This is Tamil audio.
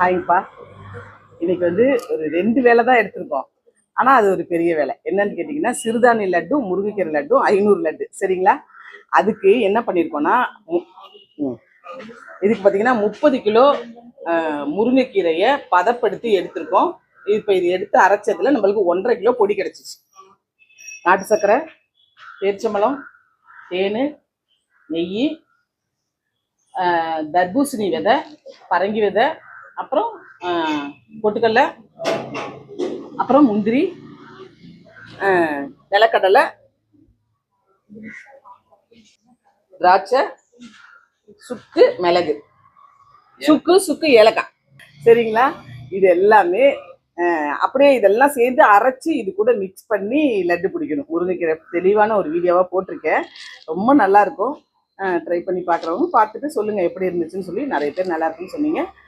ஹாய்ப்பா இன்னைக்கு வந்து ஒரு ரெண்டு வேலை தான் எடுத்திருக்கோம். ஆனால் அது ஒரு பெரிய வேலை. என்னன்னு கேட்டிங்கன்னா சிறுதானிய லட்டு முருங்கைக்கீரை லட்டு ஐநூறு லட்டு. சரிங்களா? அதுக்கு என்ன பண்ணியிருக்கோன்னா மு- இதுக்கு பார்த்தீங்கன்னா முப்பது கிலோ முருங்கைக்கீரையை பதப்படுத்தி எடுத்திருக்கோம். இப்போ இது எடுத்து அரைச்சதுல நம்மளுக்கு ஒன்றரை கிலோ பொடி கிடச்சிச்சு. நாட்டு சர்க்கரை பேரிச்சம்பழம் தேன் நெய் தர்பூசணி விதை பரங்கி விதை அப்புறம் பொட்டுக்கடலை அப்புறம் முந்திரி நிலக்கடலை திராட்சை சுக்கு மிளகு. சுக்கு சுக்கு ஏலக்காய். சரிங்களா? இது எல்லாமே அப்படியே இதெல்லாம் சேர்ந்து அரைச்சி இது கூட மிக்ஸ் பண்ணி லட்டு பிடிக்கணும். முருங்கைக்கீரை தெளிவான ஒரு வீடியோவாக போட்டிருக்கேன். ரொம்ப நல்லா இருக்கும். ட்ரை பண்ணி பார்க்குறவங்க பார்த்துட்டு சொல்லுங்கள் எப்படி இருந்துச்சுன்னு சொல்லி நிறைய பேர் நல்லா இருக்குன்னு சொன்னீங்க.